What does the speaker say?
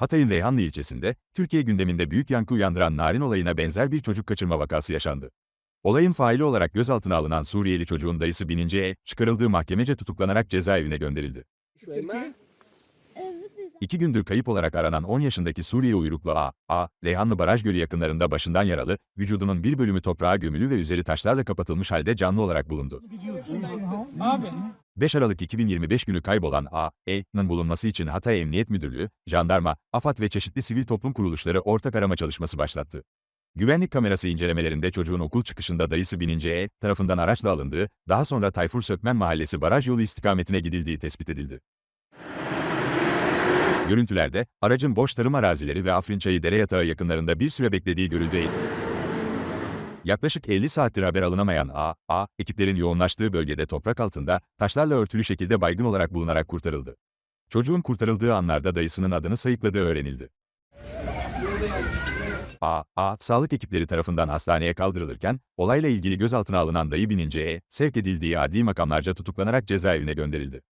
Hatay'ın Reyhanlı ilçesinde, Türkiye gündeminde büyük yankı uyandıran narin olayına benzer bir çocuk kaçırma vakası yaşandı. Olayın faili olarak gözaltına alınan Suriyeli çocuğun dayısı Bininci E, çıkarıldığı mahkemece tutuklanarak cezaevine gönderildi. İki gündür kayıp olarak aranan 10 yaşındaki Suriye uyruklu A, A, Reyhanlı Baraj Gölü yakınlarında başından yaralı, vücudunun bir bölümü toprağa gömülü ve üzeri taşlarla kapatılmış halde canlı olarak bulundu. 5 Aralık 2025 günü kaybolan A, E'nin bulunması için Hatay Emniyet Müdürlüğü, jandarma, AFAD ve çeşitli sivil toplum kuruluşları ortak arama çalışması başlattı. Güvenlik kamerası incelemelerinde çocuğun okul çıkışında dayısı binince E tarafından araçla alındığı, daha sonra Tayfur Sökmen Mahallesi baraj yolu istikametine gidildiği tespit edildi. Görüntülerde, aracın boş tarım arazileri ve Afrinçayı dere yatağı yakınlarında bir süre beklediği görüldü. Yaklaşık 50 saattir haber alınamayan A, A, ekiplerin yoğunlaştığı bölgede toprak altında, taşlarla örtülü şekilde baygın olarak bulunarak kurtarıldı. Çocuğun kurtarıldığı anlarda dayısının adını sayıkladığı öğrenildi. A, A, sağlık ekipleri tarafından hastaneye kaldırılırken, olayla ilgili gözaltına alınan dayı binince E, sevk edildiği adli makamlarca tutuklanarak cezaevine gönderildi.